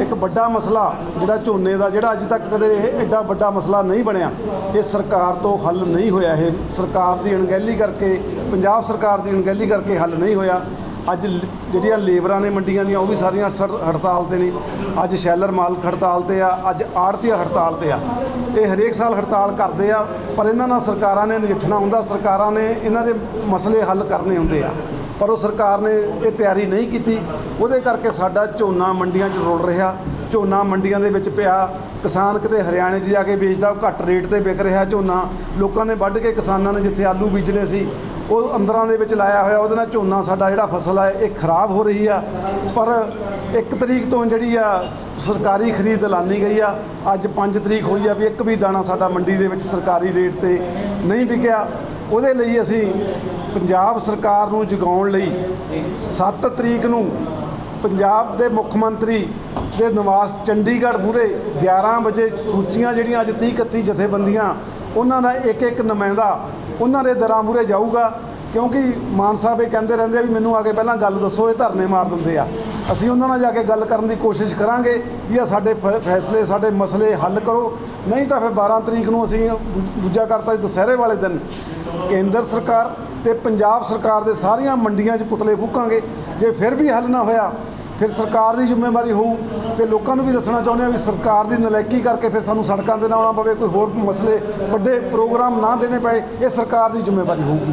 ਇੱਕ ਵੱਡਾ ਮਸਲਾ ਜਿਹੜਾ ਝੋਨੇ ਦਾ, ਜਿਹੜਾ ਅੱਜ ਤੱਕ ਕਦੇ ਇਹ ਐਡਾ ਵੱਡਾ ਮਸਲਾ ਨਹੀਂ ਬਣਿਆ, ਇਹ ਸਰਕਾਰ ਤੋਂ ਹੱਲ ਨਹੀਂ ਹੋਇਆ, ਇਹ ਸਰਕਾਰ ਦੀ ਅਣਗਹਿਲੀ ਕਰਕੇ, ਪੰਜਾਬ ਸਰਕਾਰ ਦੀ ਅਣਗਹਿਲੀ ਕਰਕੇ ਹੱਲ ਨਹੀਂ ਹੋਇਆ। ਅੱਜ ਲ- ਜਿਹੜੀਆਂ ਲੇਬਰਾਂ ਨੇ ਮੰਡੀਆਂ ਦੀਆਂ, ਉਹ ਵੀ ਸਾਰੀਆਂ ਸੜ- ਹੜਤਾਲ ਤੇ ਨੇ। ਅੱਜ ਸ਼ੈਲਰ ਮਾਲਕ ਹੜਤਾਲ ਤੇ ਆ, ਅੱਜ ਆੜਤੀ ਹੜਤਾਲ ਤੇ ਆ। ਇਹ ਹਰੇਕ ਸਾਲ ਹੜਤਾਲ ਕਰਦੇ ਆ, ਪਰ ਇਹਨਾਂ ਨਾਲ ਸਰਕਾਰਾਂ ਨੇ ਨਜਿੱਠਣਾ ਹੁੰਦਾ, ਸਰਕਾਰਾਂ ਨੇ ਇਹਨਾਂ ਦੇ ਮਸਲੇ ਹੱਲ ਕਰਨੇ ਹੁੰਦੇ ਆ। ਪਰ ਉਹ ਸਰਕਾਰ ਨੇ ਇਹ ਤਿਆਰੀ ਨਹੀਂ ਕੀਤੀ। ਉਹਦੇ ਕਰਕੇ ਸਾਡਾ ਝੋਨਾ ਮੰਡੀਆਂ 'ਚ ਰੁਲ ਰਿਹਾ। ਝੋਨਾ ਮੰਡੀਆਂ ਦੇ ਵਿੱਚ ਪਿਆ। ਕਿਸਾਨ ਕਿਤੇ ਹਰਿਆਣੇ 'ਚ ਜਾ ਕੇ ਵੇਚਦਾ, ਉਹ ਘੱਟ ਰੇਟ ਤੇ ਵਿਕ ਰਿਹਾ ਝੋਨਾ। ਲੋਕਾਂ ਨੇ ਵੱਢ ਕੇ ਕਿਸਾਨਾਂ ਨੇ ਜਿੱਥੇ ਆਲੂ ਬੀਜਣੇ ਸੀ, ਉਹ ਅੰਦਰਾਂ ਦੇ ਵਿੱਚ ਲਾਇਆ ਹੋਇਆ। ਉਹਦੇ ਨਾਲ ਝੋਨਾ ਸਾਡਾ ਜਿਹੜਾ ਫਸਲ ਹੈ ਇਹ ਖਰਾਬ ਹੋ ਰਹੀ ਆ। ਪਰ ਇੱਕ ਤਰੀਕ ਤੋਂ ਜਿਹੜੀ ਆ, ਸਰਕਾਰੀ ਖਰੀਦ ਐਲਾਨੀ ਗਈ ਆ। ਅੱਜ 5 ਤਰੀਕ ਹੋਈ ਆ ਵੀ ਇੱਕ ਵੀ ਦਾਣਾ ਸਾਡਾ ਮੰਡੀ ਦੇ ਵਿੱਚ ਸਰਕਾਰੀ ਰੇਟ ਤੇ ਨਹੀਂ ਵਿਕਿਆ। ਉਹਦੇ ਲਈ ਅਸੀਂ ਪੰਜਾਬ ਸਰਕਾਰ ਨੂੰ ਜਗਾਉਣ ਲਈ 7 ਤਰੀਕ ਨੂੰ ਪੰਜਾਬ ਦੇ ਮੁੱਖ ਮੰਤਰੀ ਦੇ ਨਿਵਾਸ ਚੰਡੀਗੜ੍ਹ ਮੂਹਰੇ 11 ਵਜੇ ਸੂਚੀਆਂ ਜਿਹੜੀਆਂ ਅੱਜ 30 31 ਜਥੇਬੰਦੀਆਂ, ਉਹਨਾਂ ਦਾ ਇੱਕ ਇੱਕ ਨੁਮਾਇੰਦਾ ਉਹਨਾਂ ਦੇ ਦਰਾਂ ਮੂਹਰੇ ਜਾਊਗਾ। ਕਿਉਂਕਿ ਮਾਨ ਸਾਹਿਬ ਇਹ ਕਹਿੰਦੇ ਰਹਿੰਦੇ ਆ ਵੀ ਮੈਨੂੰ ਆ ਕੇ ਪਹਿਲਾਂ ਗੱਲ ਦੱਸੋ, ਇਹ ਧਰਨੇ ਮਾਰ ਦਿੰਦੇ ਆ। ਅਸੀਂ ਉਹਨਾਂ ਨਾਲ ਜਾ ਕੇ ਗੱਲ ਕਰਨ ਦੀ ਕੋਸ਼ਿਸ਼ ਕਰਾਂਗੇ ਵੀ ਆ ਸਾਡੇ ਫ- ਫੈਸਲੇ, ਸਾਡੇ ਮਸਲੇ ਹੱਲ ਕਰੋ। ਨਹੀਂ ਤਾਂ ਫਿਰ 12 ਤਰੀਕ ਨੂੰ ਅਸੀਂ ਦੂਜਾ ਕਰਤਾ ਦੁਸਹਿਰੇ ਵਾਲੇ ਦਿਨ। ਕੇਂਦਰ ਸਰਕਾਰ ਤੇ ਪੰਜਾਬ ਸਰਕਾਰ ਦੇ ਸਾਰੀਆਂ ਮੰਡੀਆਂ 'ਚ ਪੁਤਲੇ ਫੂਕਾਂਗੇ। ਜੇ ਫਿਰ ਵੀ ਹੱਲ ਨਾ ਹੋਇਆ, ਫਿਰ ਸਰਕਾਰ ਦੀ ਜ਼ਿੰਮੇਵਾਰੀ ਹੋਊ। ਤੇ ਲੋਕਾਂ ਨੂੰ ਵੀ ਦੱਸਣਾ ਚਾਹੁੰਦੇ ਆ ਵੀ ਸਰਕਾਰ ਦੀ ਨਲਾਇਕੀ ਕਰਕੇ ਫਿਰ ਸਾਨੂੰ ਸੜਕਾਂ ਤੇ ਨਾ ਆਉਣਾ ਪਵੇ, ਕੋਈ ਹੋਰ ਮਸਲੇ ਵੱਡੇ ਪ੍ਰੋਗਰਾਮ ਨਾ ਦੇਣੇ ਪਏ, ਇਹ ਸਰਕਾਰ ਦੀ ਜ਼ਿੰਮੇਵਾਰੀ ਹੋਊਗੀ।